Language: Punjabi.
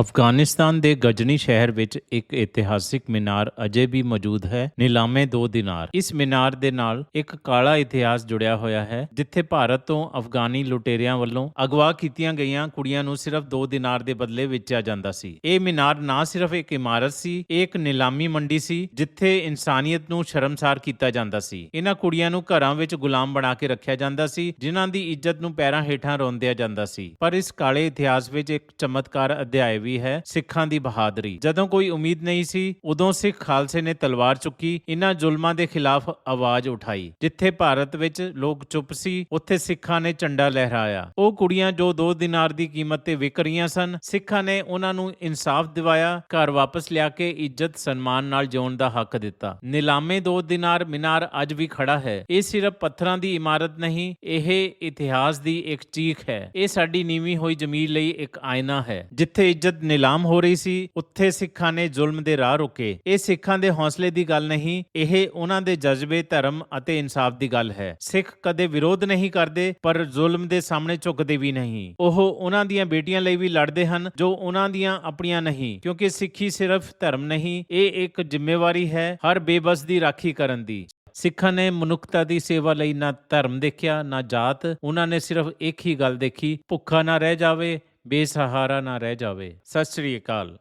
ਅਫਗਾਨਿਸਤਾਨ ਦੇ ਗਜਨੀ ਸ਼ਹਿਰ ਵਿੱਚ ਇੱਕ ਇਤਿਹਾਸਿਕ ਮੀਨਾਰ ਅਜੇ ਵੀ ਮੌਜੂਦ ਹੈ, ਨਿਲਾਮੇ 2 ਦਿਨਾਰ। ਇਸ ਮੀਨਾਰ ਦੇ ਨਾਲ ਇੱਕ ਕਾਲਾ ਇਤਿਹਾਸ ਜੁੜਿਆ ਹੋਇਆ ਹੈ, ਜਿੱਥੇ ਭਾਰਤ ਤੋਂ ਅਫਗਾਨੀ ਲੁਟੇਰਿਆਂ ਵੱਲੋਂ ਅਗਵਾ ਕੀਤੀਆਂ ਗਈਆਂ ਕੁੜੀਆਂ ਨੂੰ ਸਿਰਫ 2 ਦਿਨਾਰ ਦੇ ਬਦਲੇ ਵੇਚਿਆ ਜਾਂਦਾ ਸੀ। ਇਹ ਮੀਨਾਰ ਨਾ ਸਿਰਫ ਇੱਕ ਇਮਾਰਤ ਸੀ, ਇਹ ਇੱਕ ਨਿਲਾਮੀ ਮੰਡੀ ਸੀ, ਜਿੱਥੇ ਇਨਸਾਨੀਅਤ ਨੂੰ ਸ਼ਰਮਸਾਰ ਕੀਤਾ ਜਾਂਦਾ ਸੀ। ਇਹਨਾਂ ਕੁੜੀਆਂ ਨੂੰ ਘਰਾਂ ਵਿੱਚ ਗੁਲਾਮ ਬਣਾ ਕੇ ਰੱਖਿਆ ਜਾਂਦਾ ਸੀ, ਜਿਨ੍ਹਾਂ ਦੀ ਇੱਜ਼ਤ ਨੂੰ ਪੈਰਾਂ ਹੇਠਾਂ ਰੋਂਦਿਆ ਜਾਂਦਾ ਸੀ। ਪਰ ਇਸ ਕਾਲੇ ਇਤਿਹਾਸ ਵਿੱਚ ਇੱਕ ਚਮਤਕਾਰ ਅਧਿਆਇ ਵੀ ਹੈ ਸਿੱਖਾਂ ਦੀ ਬਹਾਦਰੀ। ਜਦੋਂ ਕੋਈ ਉਮੀਦ ਨਹੀਂ ਸੀ, ਉਦੋਂ ਸਿੱਖ ਖਾਲਸੇ ਨੇ ਤਲਵਾਰ ਚੁੱਕੀ ਇਹਨਾਂ ਜ਼ੁਲਮਾਂ ਦੇ ਖਿਲਾਫ ਆਵਾਜ਼ ਉਠਾਈ, ਜਿੱਥੇ ਭਾਰਤ ਵਿੱਚ ਲੋਕ ਚੁੱਪ ਸੀ, ਉੱਥੇ ਸਿੱਖਾਂ ਨੇ ਝੰਡਾ ਲਹਿਰਾਇਆ। ਉਹ ਕੁੜੀਆਂ ਜੋ 2 ਦਿਨਾਰ ਦੀ ਕੀਮਤ ਤੇ ਵਿਕ ਰਹੀਆਂ ਸਨ, ਸਿੱਖਾਂ ਨੇ ਉਹਨਾਂ ਨੂੰ ਇਨਸਾਫ ਦਿਵਾਇਆ, ਘਰ ਵਾਪਸ ਲਿਆ ਕੇ ਇੱਜ਼ਤ, ਸਨਮਾਨ ਨਾਲ ਜਿਉਣ ਦਾ ਹੱਕ ਦਿੱਤਾ। ਨਿਲਾਮੇ 2 ਦਿਨਾਰ ਮੀਨਾਰ ਅੱਜ ਵੀ ਖੜਾ ਹੈ। ਇਹ ਸਿਰਫ ਪੱਥਰਾਂ ਦੀ ਇਮਾਰਤ ਨਹੀਂ, ਇਹ ਇਤਿਹਾਸ ਦੀ ਇੱਕ ਚੀਖ ਹੈ। ਇਹ ਸਾਡੀ ਨੀਵੀਂ ਹੋਈ ਜ਼ਮੀਰ ਲਈ ਇੱਕ ਆਇਨਾ ਹੈ, ਜਿੱਥੇ ਇੱਜ਼ਤ ਨਿਲਾਮ ਹੋ ਰਹੀ ਸੀ, ਉੱਥੇ ਸਿੱਖਾਂ ਨੇ ਜ਼ੁਲਮ ਦੇ ਰਾਹ ਰੋਕੇ। ਇਹ ਸਿੱਖਾਂ ਦੇ ਹੌਸਲੇ ਦੀ ਗੱਲ ਨਹੀਂ, ਇਹ ਉਹਨਾਂ ਦੇ ਜਜ਼ਬੇ, ਧਰਮ ਅਤੇ ਇਨਸਾਫ ਦੀ ਗੱਲ ਹੈ। ਸਿੱਖ ਕਦੇ ਵਿਰੋਧ ਨਹੀਂ ਕਰਦੇ, ਪਰ ਜ਼ੁਲਮ ਦੇ ਸਾਹਮਣੇ ਝੁਕਦੇ ਵੀ ਨਹੀਂ। ਉਹ ਉਹਨਾਂ ਦੀਆਂ ਬੇਟੀਆਂ ਲਈ ਵੀ ਲੜਦੇ ਹਨ, ਜੋ ਉਹਨਾਂ ਦੀਆਂ ਆਪਣੀਆਂ ਨਹੀਂ, ਕਿਉਂਕਿ ਸਿੱਖੀ ਸਿਰਫ ਧਰਮ ਨਹੀਂ, ਇਹ ਇੱਕ ਜ਼ਿੰਮੇਵਾਰੀ ਹੈ ਹਰ ਬੇਬਸ ਦੀ ਰਾਖੀ ਕਰਨ ਦੀ। ਸਿੱਖਾਂ ਨੇ ਮਨੁੱਖਤਾ ਦੀ ਸੇਵਾ ਲਈ ਨਾ ਧਰਮ ਦੇਖਿਆ, ਨਾ ਜਾਤ। ਉਹਨਾਂ ਨੇ ਸਿਰਫ ਇੱਕ ਹੀ ਗੱਲ ਦੇਖੀ, ਭੁੱਖਾ ਨਾ ਰਹਿ ਜਾਵੇ ਬੇਸਹਾਰਾ ਨਾ ਰਹਿ ਜਾਵੇ। ਸਤਿ ਸ੍ਰੀ ਅਕਾਲ।